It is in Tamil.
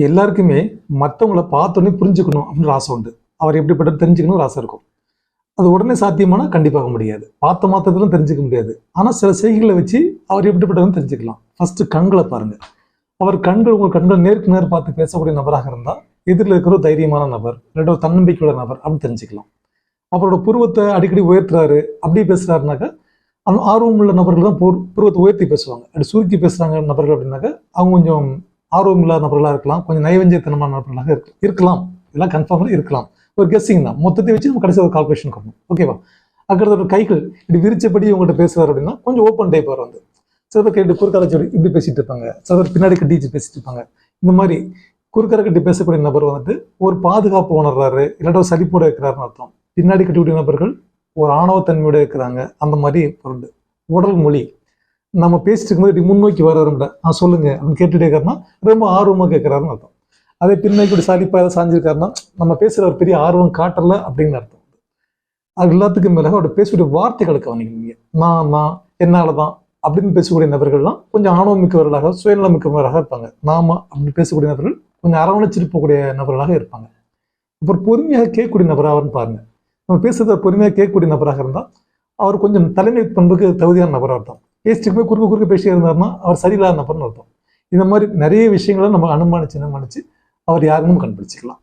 எல்லாருக்குமே மற்றவங்கள பார்த்தோன்னே புரிஞ்சுக்கணும் அப்படின்ற ஆசை உண்டு. அவர் எப்படிப்பட்ட தெரிஞ்சுக்கணும் ஒரு ஆசை இருக்கும். அது உடனே சாத்தியமானா கண்டிப்பாக முடியாது. பார்த்த மாத்திரத்திலும் தெரிஞ்சுக்க முடியாது. ஆனால் சில செய்திகளை வச்சு அவர் எப்படிப்பட்டதுன்னு தெரிஞ்சுக்கலாம். ஃபஸ்ட்டு கண்களை பாருங்கள் அவர் கண்கள் உங்கள் கண்கள் நேருக்கு நேர் பார்த்து பேசக்கூடிய நபராக இருந்தால் எதிரில் இருக்கிற ஒரு தைரியமான நபர் இல்லாட்டி ஒரு தன்னம்பிக்கையுள்ள நபர் அப்படின்னு தெரிஞ்சுக்கலாம். அவரோட புருவத்தை அடிக்கடி உயர்த்துறாரு. அப்படி பேசுகிறாருனாக்கா அந்த ஆர்வம் உள்ள நபர்கள் தான் புரு- புருவத்தை உயர்த்தி பேசுவாங்க. அப்படி சுருக்கி பேசுகிறாங்க நபர்கள் அப்படின்னாக்கா அவங்க கொஞ்சம் ஆர்வம் இல்லாத நபர்களாக இருக்கலாம் கொஞ்சம் நைவஞ்சத்தனமான நபர்களாக இருக்கு இருக்கலாம். இதெல்லாம் கன்ஃபார்மாக இருக்கலாம். ஒரு கெஸ்ஸிங் தான். மொத்தத்தை வச்சு நம்ம கடைசி ஒரு கால்குலேஷன் பண்ணணும் ஓகேவா அக்கறது ஒரு கைகள். இப்படி விரிச்சபடி உங்கள்கிட்ட பேசுவார் அப்படின்னா கொஞ்சம் ஓப்பன் டைப் வரும் வந்து. சில பேர் கேட்டு குறுக்கால சொல்லி இப்படி பேசிட்டு இருப்பாங்க. சில பேர் பின்னாடி கட்டி வச்சு பேசிட்டு இருப்பாங்க. இந்த மாதிரி குறுக்கரை கட்டி பேசக்கூடிய நபர் வந்துட்டு ஒரு பாதுகாப்பு உணர்றாரு இல்லாட்ட ஒரு சலிப்போட இருக்கிறாருன்னு அர்த்தம். பின்னாடி கட்டிக்கூடிய நபர்கள் ஒரு ஆணவத்தன்மையோட இருக்கிறாங்க. அந்த மாதிரி பொருள் உடல் மொழி. நம்ம பேசிட்டு இருக்கும்போது இப்படி முன்னோக்கி வர்றாருன்ற ஆ சொல்லுங்க. அப்படின்னு கேட்டுட்டே இருக்காருன்னா ரொம்ப ஆர்வமா கேட்கிறாருன்னு அர்த்தம். அதே பின்னோக்கி இப்படி சலிப்பா ஏதாவது சாஞ்சிருக்காருன்னா நம்ம பேசுற ஒரு பெரிய ஆர்வம் காட்டல அப்படின்னு அர்த்தம். அது எல்லாத்துக்கும் மேலே அவரோட பேசக்கூடிய வார்த்தைகளை கவனிக்கணும் நான் நான் என்னால தான் அப்படின்னு பேசக்கூடிய நபர்கள்லாம் கொஞ்சம் ஆணவம் மிக்கவர்களாக சுயநலம் மிக்கவர்களாக இருப்பாங்க நாம அப்படின்னு பேசக்கூடிய நபர்கள் கொஞ்சம் அரவணைச்சிட்டு போகக்கூடிய நபர்களாக இருப்பாங்க. அப்புறம் பொறுமையாக கேட்கக்கூடிய நபராகன்னு பாருங்க. நம்ம பேசுறத பொறுமையாக கேட்கக்கூடிய நபராக இருந்தால் அவர் கொஞ்சம் தலைமை பண்புக்கு தகுதியான நபராக அர்த்தம் பேசிட்டு போய் குறுக்க குறுக்க பேசிட்டு இருந்தாருன்னா அவர் சரியில்லாத நபர்னு அர்த்தம். இந்த மாதிரி நிறைய விஷயங்களை நம்ம அனுமானிச்சு அனுமானிச்சு அவர் யாருன்னு கண்டுபிடிச்சிக்கலாம்.